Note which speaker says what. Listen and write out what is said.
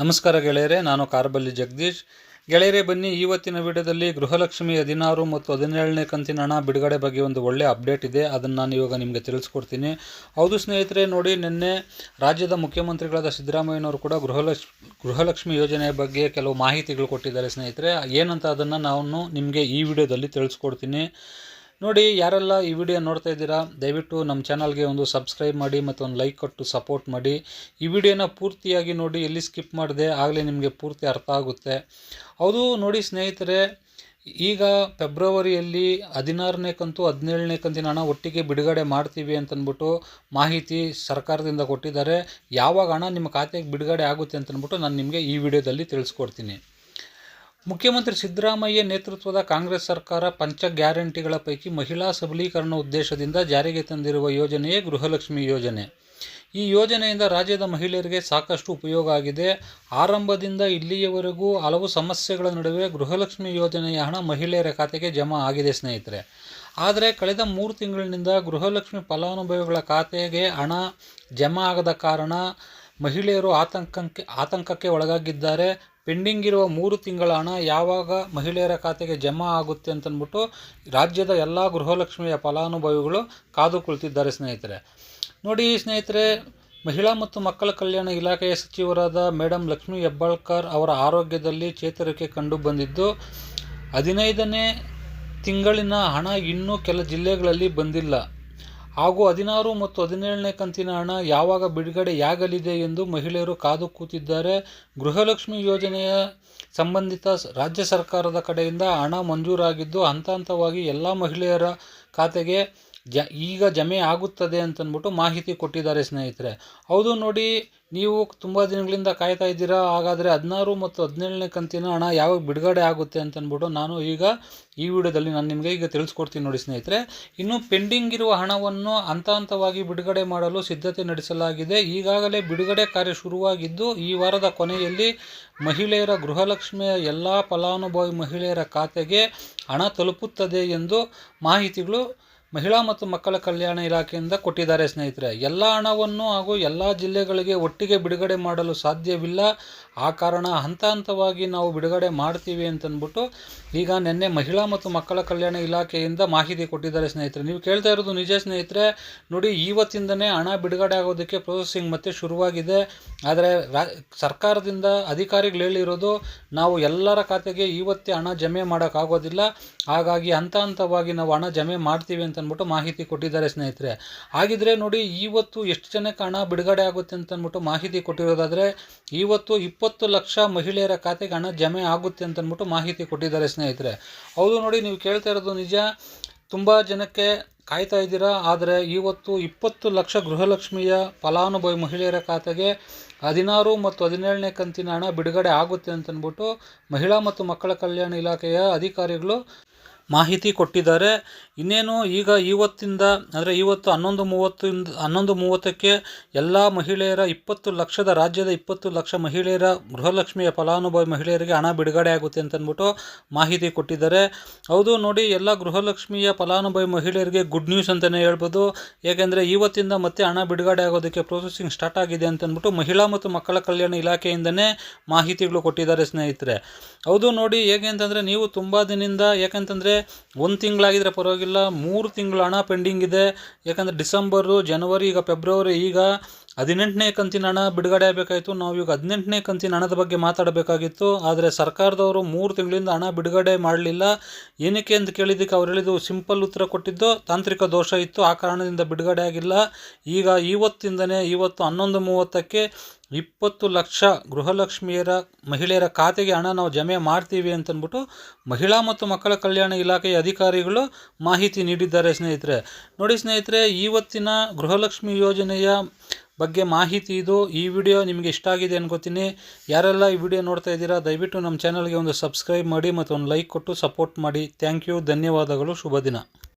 Speaker 1: ನಮಸ್ಕಾರ ಗೆಳೆಯರೆ, ನಾನು ಕಾರ್ಬಲ್ಲಿ ಜಗದೀಶ್. ಗೆಳೆಯರೆ, ಬನ್ನಿ, ಇವತ್ತಿನ ವಿಡಿಯೋದಲ್ಲಿ ಗೃಹಲಕ್ಷ್ಮಿ ಹದಿನಾರು ಮತ್ತು ಹದಿನೇಳನೇ ಕಂತಿನ ಹಣ ಬಿಡುಗಡೆ ಬಗ್ಗೆ ಒಂದು ಒಳ್ಳೆ ಅಪ್ಡೇಟ್ ಇದೆ. ಅದನ್ನು ನಾನು ಇವಾಗ ನಿಮಗೆ ತಿಳಿಸ್ಕೊಡ್ತೀನಿ. ಹೌದು ಸ್ನೇಹಿತರೆ, ನೋಡಿ, ನಿನ್ನೆ ರಾಜ್ಯದ ಮುಖ್ಯಮಂತ್ರಿಗಳಾದ ಸಿದ್ದರಾಮಯ್ಯನವರು ಕೂಡ ಗೃಹಲಕ್ಷ್ಮಿ ಗೃಹಲಕ್ಷ್ಮಿ ಯೋಜನೆಯ ಬಗ್ಗೆ ಕೆಲವು ಮಾಹಿತಿಗಳು ಕೊಟ್ಟಿದ್ದಾರೆ ಸ್ನೇಹಿತರೆ. ಏನಂತ ಅದನ್ನು ನಾನು ನಿಮಗೆ ಈ ವಿಡಿಯೋದಲ್ಲಿ ತಿಳಿಸ್ಕೊಡ್ತೀನಿ. ನೋಡಿ, ಯಾರೆಲ್ಲ ಈ ವಿಡಿಯೋ ನೋಡ್ತಾ ಇದ್ದೀರಾ, ದಯವಿಟ್ಟು ನಮ್ಮ ಚಾನಲ್ಗೆ ಒಂದು ಸಬ್ಸ್ಕ್ರೈಬ್ ಮಾಡಿ ಮತ್ತು ಒಂದು ಲೈಕ್ ಕೊಟ್ಟು ಸಪೋರ್ಟ್ ಮಾಡಿ. ಈ ವಿಡಿಯೋನ ಪೂರ್ತಿಯಾಗಿ ನೋಡಿ, ಎಲ್ಲಿ ಸ್ಕಿಪ್ ಮಾಡಿದೆ ಆಗಲೇ ನಿಮಗೆ ಪೂರ್ತಿ ಅರ್ಥ ಆಗುತ್ತೆ. ಹೌದು, ನೋಡಿ ಸ್ನೇಹಿತರೆ, ಈಗ ಫೆಬ್ರವರಿಯಲ್ಲಿ ಹದಿನಾರನೇ ಕಂತು ಹದಿನೇಳನೇ ಕಂತಿನ ಹಣ ಒಟ್ಟಿಗೆ ಬಿಡುಗಡೆ ಮಾಡ್ತೀವಿ ಅಂತಂದ್ಬಿಟ್ಟು ಮಾಹಿತಿ ಸರ್ಕಾರದಿಂದ ಕೊಟ್ಟಿದ್ದಾರೆ. ಯಾವಾಗ ಹಣ ನಿಮ್ಮ ಖಾತೆಗೆ ಬಿಡುಗಡೆ ಆಗುತ್ತೆ ಅಂತಂದ್ಬಿಟ್ಟು ನಾನು ನಿಮಗೆ ಈ ವಿಡಿಯೋದಲ್ಲಿ ತಿಳಿಸ್ಕೊಡ್ತೀನಿ. ಮುಖ್ಯಮಂತ್ರಿ ಸಿದ್ದರಾಮಯ್ಯ ನೇತೃತ್ವದ ಕಾಂಗ್ರೆಸ್ ಸರ್ಕಾರ ಪಂಚ ಗ್ಯಾರಂಟಿಗಳ ಪೈಕಿ ಮಹಿಳಾ ಸಬಲೀಕರಣ ಉದ್ದೇಶದಿಂದ ಜಾರಿಗೆ ತಂದಿರುವ ಯೋಜನೆಯೇ ಗೃಹಲಕ್ಷ್ಮಿ ಯೋಜನೆ. ಈ ಯೋಜನೆಯಿಂದ ರಾಜ್ಯದ ಮಹಿಳೆಯರಿಗೆ ಸಾಕಷ್ಟು ಉಪಯೋಗ ಆಗಿದೆ. ಆರಂಭದಿಂದ ಇಲ್ಲಿಯವರೆಗೂ ಹಲವು ಸಮಸ್ಯೆಗಳ ನಡುವೆ ಗೃಹಲಕ್ಷ್ಮಿ ಯೋಜನೆಯ ಹಣ ಮಹಿಳೆಯರ ಖಾತೆಗೆ ಜಮಾ ಆಗಿದೆ ಸ್ನೇಹಿತರೆ. ಆದರೆ ಕಳೆದ ಮೂರು ತಿಂಗಳಿನಿಂದ ಗೃಹಲಕ್ಷ್ಮಿ ಫಲಾನುಭವಿಗಳ ಖಾತೆಗೆ ಹಣ ಜಮಾ ಆಗದ ಕಾರಣ ಮಹಿಳೆಯರು ಆತಂಕಕ್ಕೆ ಆತಂಕಕ್ಕೆ ಒಳಗಾಗಿದ್ದಾರೆ. ಪೆಂಡಿಂಗ್ ಇರುವ ಮೂರು ತಿಂಗಳ ಹಣ ಯಾವಾಗ ಮಹಿಳೆಯರ ಖಾತೆಗೆ ಜಮಾ ಆಗುತ್ತೆ ಅಂತಂದ್ಬಿಟ್ಟು ರಾಜ್ಯದ ಎಲ್ಲ ಗೃಹಲಕ್ಷ್ಮಿಯ ಫಲಾನುಭವಿಗಳು ಕಾದು ಕುಳಿತಿದ್ದಾರೆ ಸ್ನೇಹಿತರೆ. ನೋಡಿ ಸ್ನೇಹಿತರೆ, ಮಹಿಳಾ ಮತ್ತು ಮಕ್ಕಳ ಕಲ್ಯಾಣ ಇಲಾಖೆಯ ಸಚಿವರಾದ ಮೇಡಮ್ ಲಕ್ಷ್ಮೀ ಹೆಬ್ಬಾಳ್ಕರ್ ಅವರ ಆರೋಗ್ಯದಲ್ಲಿ ಚೇತರಿಕೆ ಕಂಡು ಬಂದಿದ್ದು, ಹದಿನೈದನೇ ತಿಂಗಳಿನ ಹಣ ಇನ್ನೂ ಕೆಲ ಜಿಲ್ಲೆಗಳಲ್ಲಿ ಬಂದಿಲ್ಲ. ಹಾಗೂ ಹದಿನಾರು ಮತ್ತು ಹದಿನೇಳನೇ ಕಂತಿನ ಹಣ ಯಾವಾಗ ಬಿಡುಗಡೆಯಾಗಲಿದೆ ಎಂದು ಮಹಿಳೆಯರು ಕಾದು ಕೂತಿದ್ದಾರೆ. ಗೃಹಲಕ್ಷ್ಮಿ ಯೋಜನೆಯ ಸಂಬಂಧಿತ ರಾಜ್ಯ ಸರ್ಕಾರದ ಕಡೆಯಿಂದ ಹಣ ಮಂಜೂರಾಗಿದ್ದು, ಹಂತ ಹಂತವಾಗಿ ಎಲ್ಲ ಮಹಿಳೆಯರ ಖಾತೆಗೆ ಜ, ಈಗ ಜಮೆ ಆಗುತ್ತದೆ ಅಂತಂದ್ಬಿಟ್ಟು ಮಾಹಿತಿ ಕೊಟ್ಟಿದ್ದಾರೆ ಸ್ನೇಹಿತರೆ. ಹೌದು ನೋಡಿ, ನೀವು ತುಂಬ ದಿನಗಳಿಂದ ಕಾಯ್ತಾ ಇದ್ದೀರಾ? ಹಾಗಾದರೆ ಹದಿನಾರು ಮತ್ತು ಹದಿನೇಳನೇ ಕಂತಿನ ಹಣ ಯಾವಾಗ ಬಿಡುಗಡೆ ಆಗುತ್ತೆ ಅಂತಂದ್ಬಿಟ್ಟು ನಾನು ಈಗ ಈ ವಿಡಿಯೋದಲ್ಲಿ ನಾನು ನಿಮಗೆ ಈಗ ತಿಳಿಸ್ಕೊಡ್ತೀನಿ ನೋಡಿ ಸ್ನೇಹಿತರೆ. ಇನ್ನು ಪೆಂಡಿಂಗ್ ಇರುವ ಹಣವನ್ನು ಹಂತ ಹಂತವಾಗಿ ಬಿಡುಗಡೆ ಮಾಡಲು ಸಿದ್ಧತೆ ನಡೆಸಲಾಗಿದೆ. ಈಗಾಗಲೇ ಬಿಡುಗಡೆ ಕಾರ್ಯ ಶುರುವಾಗಿದ್ದು, ಈ ವಾರದ ಕೊನೆಯಲ್ಲಿ ಮಹಿಳೆಯರ ಗೃಹಲಕ್ಷ್ಮಿಯ ಎಲ್ಲ ಫಲಾನುಭವಿ ಮಹಿಳೆಯರ ಖಾತೆಗೆ ಹಣ ತಲುಪುತ್ತದೆ ಎಂದು ಮಾಹಿತಿಗಳು ಮಹಿಳಾ ಮತ್ತು ಮಕ್ಕಳ ಕಲ್ಯಾಣ ಇಲಾಖೆಯಿಂದ ಕೊಟ್ಟಿದ್ದಾರೆ ಸ್ನೇಹಿತರೆ. ಎಲ್ಲ ಹಣವನ್ನು ಹಾಗೂ ಎಲ್ಲ ಜಿಲ್ಲೆಗಳಿಗೆ ಒಟ್ಟಿಗೆ ಬಿಡುಗಡೆ ಮಾಡಲು ಸಾಧ್ಯವಿಲ್ಲ. ಆ ಕಾರಣ ಹಂತ ಹಂತವಾಗಿ ನಾವು ಬಿಡುಗಡೆ ಮಾಡ್ತೀವಿ ಅಂತಂದ್ಬಿಟ್ಟು ಈಗ ನಿನ್ನೆ ಮಹಿಳಾ ಮತ್ತು ಮಕ್ಕಳ ಕಲ್ಯಾಣ ಇಲಾಖೆಯಿಂದ ಮಾಹಿತಿ ಕೊಟ್ಟಿದ್ದಾರೆ ಸ್ನೇಹಿತರೆ. ನೀವು ಕೇಳ್ತಾ ಇರೋದು ನಿಜ ಸ್ನೇಹಿತರೆ. ನೋಡಿ ಇವತ್ತಿಂದನೇ ಹಣ ಬಿಡುಗಡೆ ಆಗೋದಕ್ಕೆ ಪ್ರೊಸೆಸಿಂಗ್ ಮತ್ತೆ ಶುರುವಾಗಿದೆ. ಆದರೆ ರಾ, ಸರ್ಕಾರದಿಂದ ಅಧಿಕಾರಿಗಳು ಹೇಳಿರೋದು ನಾವು ಎಲ್ಲರ ಖಾತೆಗೆ ಇವತ್ತೇ ಹಣ ಜಮೆ ಮಾಡೋಕ್ಕಾಗೋದಿಲ್ಲ. ಹಾಗಾಗಿ ಹಂತ ಹಂತವಾಗಿ ನಾವು ಹಣ ಜಮೆ ಮಾಡ್ತೀವಿ ಅಂತಂದ್ಬಿಟ್ಟು ಮಾಹಿತಿ ಕೊಟ್ಟಿದ್ದಾರೆ ಸ್ನೇಹಿತರೆ. ಹಾಗಿದ್ರೆ ನೋಡಿ ಇವತ್ತು ಎಷ್ಟು ಜನಕ್ಕೆ ಹಣ ಬಿಡುಗಡೆ ಆಗುತ್ತೆ ಅಂತಂದ್ಬಿಟ್ಟು ಮಾಹಿತಿ ಕೊಟ್ಟಿರೋದಾದರೆ ಇವತ್ತು ಇಪ್ಪತ್ತು ಲಕ್ಷ ಮಹಿಳೆಯರ ಖಾತೆಗೆ ಹಣ ಜಮೆ ಆಗುತ್ತೆ ಅಂತಂದ್ಬಿಟ್ಟು ಮಾಹಿತಿ ಕೊಟ್ಟಿದ್ದಾರೆ ಸ್ನೇಹಿತರೆ. ಹೌದು ನೋಡಿ, ನೀವು ಕೇಳ್ತಾ ಇರೋದು ನಿಜ. ತುಂಬ ಜನಕ್ಕೆ ಕಾಯ್ತಾ ಇದ್ದೀರಾ, ಆದರೆ ಇವತ್ತು ಇಪ್ಪತ್ತು ಲಕ್ಷ ಗೃಹಲಕ್ಷ್ಮಿಯ ಫಲಾನುಭವಿ ಮಹಿಳೆಯರ ಖಾತೆಗೆ ಹದಿನಾರು ಮತ್ತು ಹದಿನೇಳನೇ ಕಂತಿನ ಹಣ ಬಿಡುಗಡೆ ಆಗುತ್ತೆ ಅಂತಂದ್ಬಿಟ್ಟು ಮಹಿಳಾ ಮತ್ತು ಮಕ್ಕಳ ಕಲ್ಯಾಣ ಇಲಾಖೆಯ ಅಧಿಕಾರಿಗಳು ಮಾಹಿತಿ ಕೊಟ್ಟಿದ್ದಾರೆ. ಇನ್ನೇನು, ಈಗ ಇವತ್ತಿಂದ, ಅಂದರೆ ಇವತ್ತು ಹನ್ನೊಂದು ಮೂವತ್ತಿಂದ, ಹನ್ನೊಂದು ಮೂವತ್ತಕ್ಕೆ ಎಲ್ಲ ಮಹಿಳೆಯರ ಇಪ್ಪತ್ತು ಲಕ್ಷದ, ರಾಜ್ಯದ ಇಪ್ಪತ್ತು ಲಕ್ಷ ಮಹಿಳೆಯರ ಗೃಹಲಕ್ಷ್ಮಿಯ ಫಲಾನುಭವಿ ಮಹಿಳೆಯರಿಗೆ ಹಣ ಬಿಡುಗಡೆ ಆಗುತ್ತೆ ಅಂತಂದ್ಬಿಟ್ಟು ಮಾಹಿತಿ ಕೊಟ್ಟಿದ್ದಾರೆ. ಹೌದು, ನೋಡಿ, ಎಲ್ಲ ಗೃಹಲಕ್ಷ್ಮಿಯ ಫಲಾನುಭವಿ ಮಹಿಳೆಯರಿಗೆ ಗುಡ್ ನ್ಯೂಸ್ ಅಂತಲೇ ಹೇಳ್ಬೋದು. ಏಕೆಂದರೆ ಇವತ್ತಿಂದ ಮತ್ತೆ ಹಣ ಬಿಡುಗಡೆ ಆಗೋದಕ್ಕೆ ಪ್ರೊಸೆಸಿಂಗ್ ಸ್ಟಾರ್ಟ್ ಆಗಿದೆ ಅಂತಂದ್ಬಿಟ್ಟು ಮಹಿಳಾ ಮತ್ತು ಮಕ್ಕಳ ಕಲ್ಯಾಣ ಇಲಾಖೆಯಿಂದನೇ ಮಾಹಿತಿಗಳು ಕೊಟ್ಟಿದ್ದಾರೆ ಸ್ನೇಹಿತರೆ. ಹೌದು, ನೋಡಿ, ಹೇಗೆ ಅಂತಂದರೆ ನೀವು ತುಂಬ ದಿನದಿಂದ, ಯಾಕಂತಂದರೆ ಒಂದು ತಿಂಗಳಾಗಿದ್ರೆ ಪರವಾಗಿಲ್ಲ ಮೂರು ತಿಂಗಳು ಹಣ ಪೆಂಡಿಂಗ್ ಇದೆ. ಯಾಕಂದರೆ ಡಿಸೆಂಬರು ಜನವರಿ ಈಗ ಫೆಬ್ರವರಿ ಈಗ ಹದಿನೆಂಟನೇ ಕಂತಿನ ಹಣ ಬಿಡುಗಡೆ ಆಗಬೇಕಾಯಿತು. ನಾವು ಈಗ ಹದಿನೆಂಟನೇ ಕಂತಿನ ಹಣದ ಬಗ್ಗೆ ಮಾತಾಡಬೇಕಾಗಿತ್ತು. ಆದರೆ ಸರ್ಕಾರದವರು ಮೂರು ತಿಂಗಳಿಂದ ಹಣ ಬಿಡುಗಡೆ ಮಾಡಲಿಲ್ಲ. ಏನಕ್ಕೆ ಅಂತ ಕೇಳಿದ್ದಕ್ಕೆ ಅವ್ರು ಹೇಳಿದ್ದು ಸಿಂಪಲ್ ಉತ್ತರ ಕೊಟ್ಟಿದ್ದು, ತಾಂತ್ರಿಕ ದೋಷ ಇತ್ತು. ಆ ಕಾರಣದಿಂದ ಬಿಡುಗಡೆ ಆಗಿಲ್ಲ. ಈಗ ಇವತ್ತಿಂದನೇ ಇವತ್ತು ಹನ್ನೊಂದು ಮೂವತ್ತಕ್ಕೆ ಇಪ್ಪತ್ತು ಲಕ್ಷ ಗೃಹಲಕ್ಷ್ಮಿಯರ, ಮಹಿಳೆಯರ ಖಾತೆಗೆ ಹಣ ನಾವು ಜಮೆ ಮಾಡ್ತೀವಿ ಅಂತಂದ್ಬಿಟ್ಟು ಮಹಿಳಾ ಮತ್ತು ಮಕ್ಕಳ ಕಲ್ಯಾಣ ಇಲಾಖೆಯ ಅಧಿಕಾರಿಗಳು ಮಾಹಿತಿ ನೀಡಿದ್ದಾರೆ ಸ್ನೇಹಿತರೆ. ನೋಡಿ ಸ್ನೇಹಿತರೆ ಇವತ್ತಿನ ಗೃಹಲಕ್ಷ್ಮಿ ಯೋಜನೆಯ ಬಗ್ಗೆ ಮಾಹಿತಿ ಇದು. ಈ ವಿಡಿಯೋ ನಿಮಗೆ ಇಷ್ಟ ಆಗಿದೆ ಅನ್ಕೋತೀನಿ. ಯಾರೆಲ್ಲ ಈ ವಿಡಿಯೋ ನೋಡ್ತಾ ಇದ್ದೀರಾ, ದಯವಿಟ್ಟು ನಮ್ಮ ಚಾನಲ್ಗೆ ಒಂದು ಸಬ್ಸ್ಕ್ರೈಬ್ ಮಾಡಿ ಮತ್ತು ಒಂದು ಲೈಕ್ ಕೊಟ್ಟು ಸಪೋರ್ಟ್ ಮಾಡಿ. ಥ್ಯಾಂಕ್ ಯು ಧನ್ಯವಾದಗಳು. ಶುಭ ದಿನ.